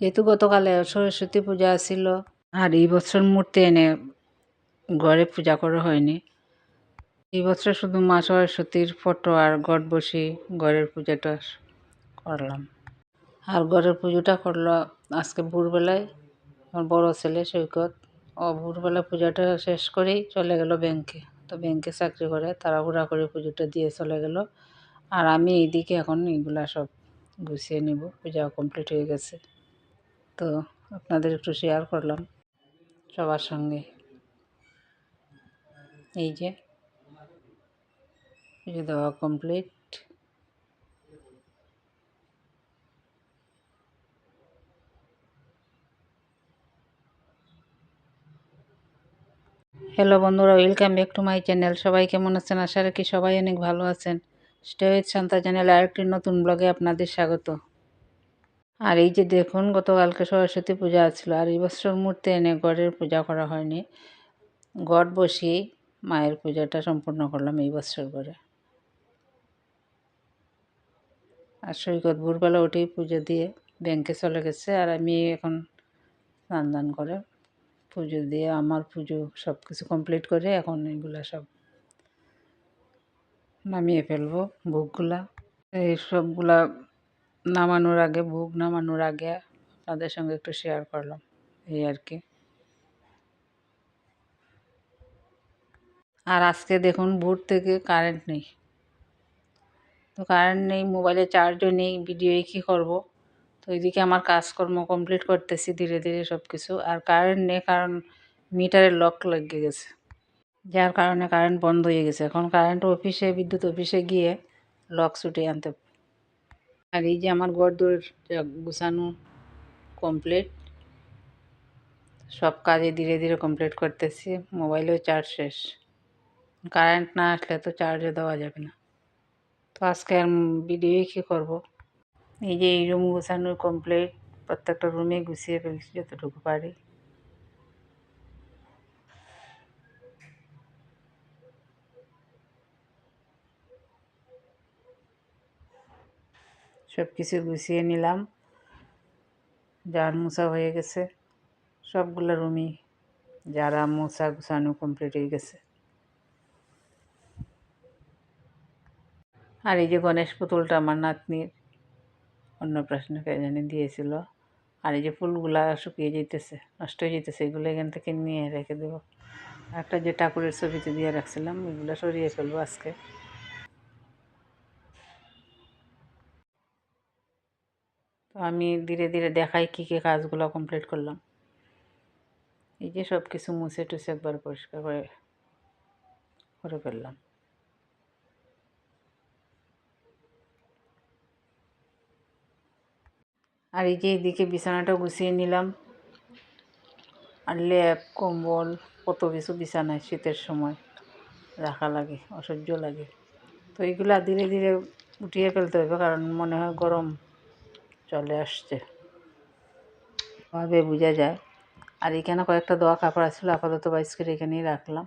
যেহেতু গতকালে সরস্বতী পূজা ছিল আর এই বছর মূর্তি এনে ঘরে পূজা করা হয়নি। এই বছর শুধু মা সরস্বতীর ফটো আর গড় বসি ঘরের পূজাটা করলাম। আর ঘরের পুজোটা করল আজকে ভোরবেলায় আমার বড় ছেলে সৈকত। ও ভোরবেলা পূজাটা শেষ করেই চলে গেল ব্যাংকে। তো ব্যাংকে চাকরি করে, তাড়াহুড়া করে পুজোটা দিয়ে চলে গেল। আর আমি এইদিকে এখন এইগুলা সব গুছিয়ে নিব, পূজা কমপ্লিট হয়ে গেছে। তো আপনাদের একটু শেয়ার করলাম সবার সঙ্গে। এই যে পুজো দেওয়া কমপ্লিট হ্যালো বন্ধুরা welcome back to my channel সবাই কেমন আছেন? আশা রাখি সবাই অনেক ভালো আছেন। স্টে উইথ শান্তা চ্যানেলে আরেকটি নতুন ব্লগে আপনাদের স্বাগত। আর এই যে দেখুন, গতকালকে সরস্বতী পূজা আছিল, আর এই বছর মূর্তি এনে গড়ের পূজা করা হয়নি। গড় বসিয়েই মায়ের পূজাটা সম্পূর্ণ করলাম এই বছর করে আর সৈকত ভোরবেলা উঠেই পুজো দিয়ে ব্যাংকে চলে গেছে, আর আমি এখন স্নান দান করে পুজো দিয়ে আমার পুজো সব কিছু কমপ্লিট করে এখন এগুলো সব নামিয়ে ফেলব, ভোগগুলা। এই সবগুলা নামানোর আগে, ভোগ নামানোর আগে আপনাদের সঙ্গে একটু শেয়ার করলাম, এই আর কি। আর আজকে দেখুন ভোর থেকে কারেন্ট নেই। তো কারেন্ট নেই মোবাইলে চার্জও নেই ভিডিওই কী করব? তো এদিকে আমার কাজকর্ম কমপ্লিট করতেছি, ধীরে ধীরে সব কিছু আর কারেন্ট নেই কারণ মিটারের লক লেগে গেছে। যার কারণে কারেন্ট বন্ধ হয়ে গেছে। এখন কারেন্ট অফিসে বিদ্যুৎ অফিসে গিয়ে লক ছুটে আনতে আর এই যে আমার ঘর গুছানো কমপ্লিট সব কাজে ধীরে ধীরে কমপ্লিট করতেছি। মোবাইলেও চার্জ শেষ। কারেন্ট না আসলে তো চার্জও দেওয়া যাবে না। তো আজকে আর ভিডিও কী করব? এই যে এই রুম গুছানো কমপ্লিট প্রত্যেকটা রুমে গুছিয়ে ফেলছি যতটুকু পারি। সব কিছু গুছিয়ে নিলাম। যার মোছা হয়ে গেছে। সবগুলো রুমই যারা মোছা গুছানো কমপ্লিট হয়ে গেছে। আর এই যে গণেশ পুতুলটা আমার নাতনির অন্নপ্রাশনকে জানি দিয়েছিল। আর এই যে ফুলগুলা শুকিয়ে যেতেছে নষ্ট হয়ে যেতেছে এগুলো এখান থেকে নিয়ে রেখে দেবো। একটা যে ঠাকুরের ছবিতে দিয়ে রাখছিলাম এগুলো সরিয়ে ফেলব আজকে। তো আমি ধীরে ধীরে দেখাই কী কী কাজগুলো কমপ্লিট করলাম। এই যে সব কিছু মুছে টুছে একবার পরিষ্কার করে করে ফেললাম। আর এই যে এদিকে বিছানাটা গুছিয়ে নিলাম। আর ল্যাপ, কম্বল, কত কিছু বিছানায় শীতের সময় রাখা লাগে, অসহ্য লাগে। তো এইগুলা ধীরে ধীরে উঠিয়ে ফেলতে হবে, কারণ মনে হয় গরম। চলে আসছে। ভাবে বোঝা যায়, আর এখানে কয়েকটা দোয়া কাপড় আসছিল আপাতত বাইশ করে এখানেই রাখলাম।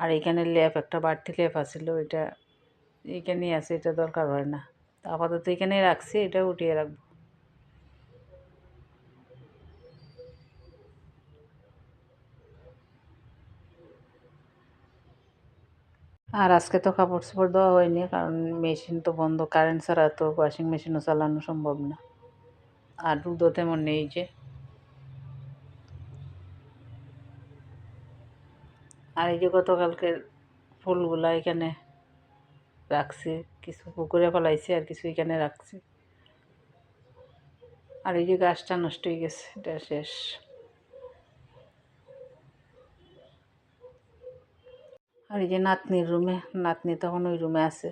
আর এখানে ল্যাপ, একটা বাড়তি ল্যাপ আসছিল এটা এখানেই আছে, এটা দরকার হয় না। আপাতত এখানেই রাখছি, এটা উঠিয়ে রাখব। আর আজকে তো কাপড় চোপড় দেওয়া হয়নি, কারণ মেশিন তো বন্ধ, কারেন্ট ছাড়া তো ওয়াশিং মেশিনও চালানো সম্ভব না। আর রুদও তেমন নেই যে। আর এই যে গতকালকের ফুলগুলা এখানে রাখছি, কিছু পুকুরে ফেলাইছি আর কিছু এখানে রাখছি। আর এই যে গাছটা নষ্ট হয়ে গেছে, এটা শেষ। আর এই যে নাতনির রুমে, নাতনি তখন ওই রুমে আছে।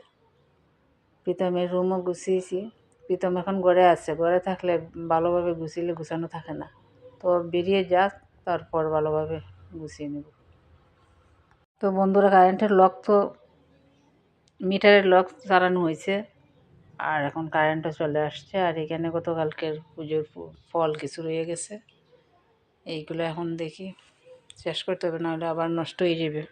প্রীতমের রুমও গুছিয়েছি। প্রীতম এখন ঘরে আছে। ঘরে থাকলে ভালোভাবে গুছিলে গুছানো থাকে না। তো বেরিয়ে যাক তারপর ভালোভাবে গুছিয়ে নেব। তো বন্ধুরা কারেন্টের লক তো মিটারের লক চালানো হয়েছে। আর এখন কারেন্টও চলে আসছে। আর এখানে গতকালকের পুজোর ফল কিছু রয়ে গেছে। এইগুলো এখন দেখি। শেষ করতে হবে, নাহলে আবার নষ্ট হয়ে যাবে।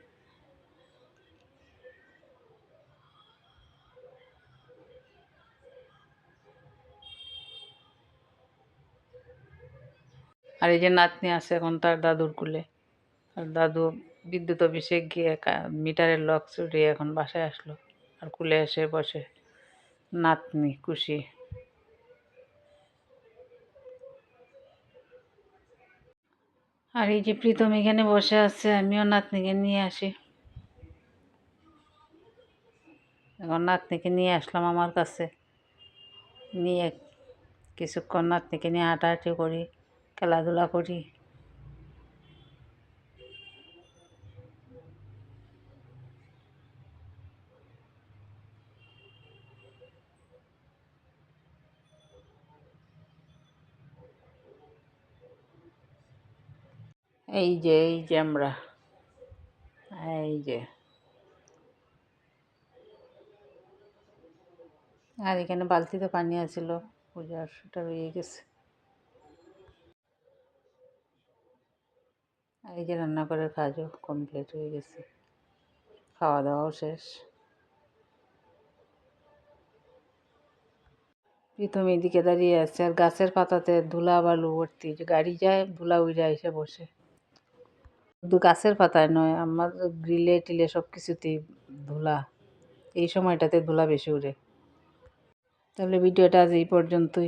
আর এই যে নাতনি আছে এখন তার দাদুর কুলে আর দাদু বিদ্যুৎ অফিসে গিয়ে মিটারের লক চুরিয়ে এখন বাসায় আসলো আর কুলে এসে বসে। নাতনি, খুশি। আর এই যে প্রীতম এখানে বসে আছে, আমিও নাতনিকে নিয়ে আসি। এখন নাতনিকে নিয়ে আসলাম আমার কাছে। নিয়ে কিছুক্ষণ নাতনিকে নিয়ে হাঁটাহাঁটি করি। খেলাধুলা করি। এই যে এই যে আমরা। এই যে। আর এখানে বালতিতে পানি আছিল, পূজার সেটা রয়ে গেছে। এই যে রান্নাঘরের কাজও কমপ্লিট হয়ে গেছে। খাওয়া দাওয়াও শেষ। প্রীতম এদিকে দাঁড়িয়ে আছে আর গাছের পাতাতে ধুলা বালু ভর্তি যে গাড়ি যায়, ধুলা উড়ে এসে বসে। শুধু গাছের পাতায় নয়, আমার গ্রিলে টিলে সব কিছুতেই ধুলা। এই সময়টাতে ধুলা বেশি উড়ে। তাহলে ভিডিওটা আজ এই পর্যন্তই।